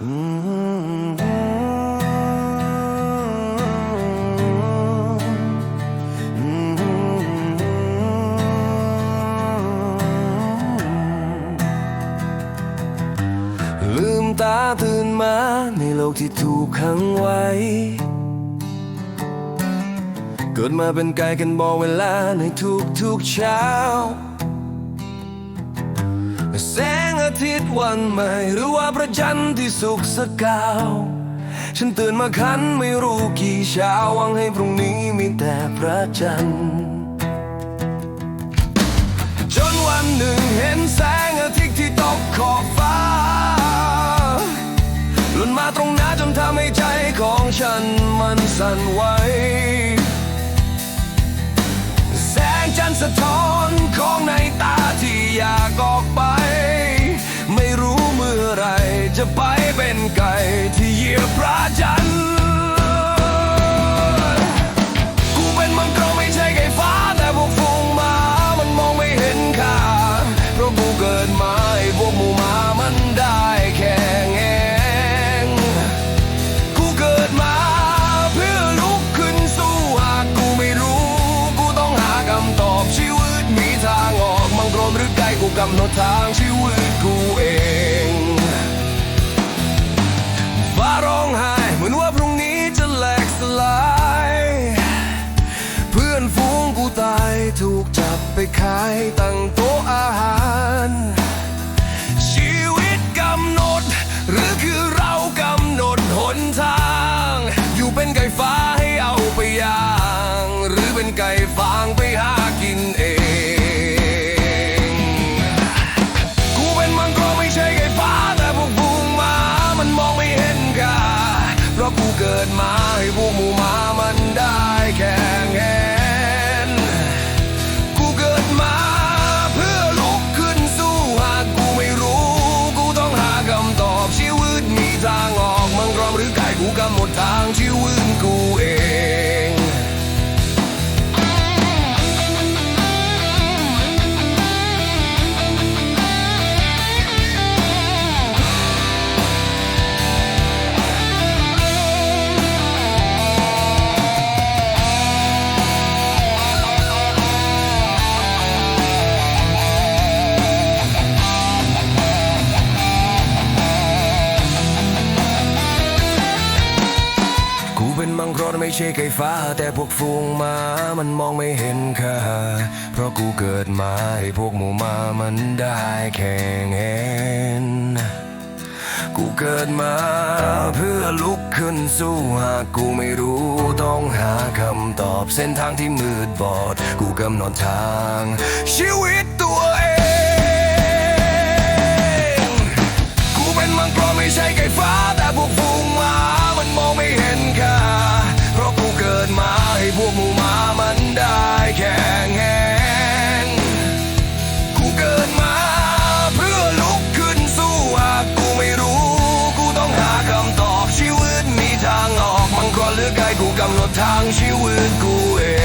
ลืมตาตื่นมาในโลกที่ถูกขังไว้ เกิดมาเป็นไกลกันบอกเวลาในทุกๆเช้า แสงอาทิตย์วันใหม่หรือว่าพระจันทร์ที่สุกสกาว ฉันตื่นมาคันไม่รู้กี่เช้าหวังให้พรุ่งนี้มีแต่พระจันทร์จนวันหนึ่งเห็นแสงอาทิตย์ที่ตกขอบฟ้าหล่นมาตรงหน้าจนทำให้ใจของฉันมันสั่นไหวแสงจันทร์สะท้อนของใน จันทร์กูเป็นมังกรไม่ใช่ไก่ฟ้าแต่พวกฝูงหมามันมองไม่เห็นค่าเพราะกูเกิดมาให้พวกหมูหมามันได้แข่งเองกูเกิดมาเพื่อลุกขึ้นสู้หากกูไม่รู้ กูต้องหาคำตอบชีวิตมีทางออกมังกรหรือไก่กูกำหนดทางชีวิตกู ขายตั้งโต๊ะอาหาร ชีวิตกำหนด หรือคือเรากำหนดหนทาง อยู่เป็นไก่ฟ้า ไม่ใช่ไก่ฟ้า แต่พวกฝูงมามันมองไม่เห็นค่าเพราะกูเกิดมาให้พวกหมูมามันได้แข่งเห็นกูเกิดมาเพื่อลุกขึ้นสู้หากกูไม่รู้ต้องหาคำตอบเส้นทางที่มืดบอด กูกำหนดทาง ชีวิตตัวเอง กูเป็นมังกรไม่ใช่ไก่ฟ้าแต่พวกฝูงมา ได้แข่งแหนกูเกิดมาเพื่อลุกขึ้นสู้หากกูไม่รู้ กูต้องหาคำตอบชีวิตมีทางออกมังกรหรือไก่กูกำหนดทางชีวิตกูเอง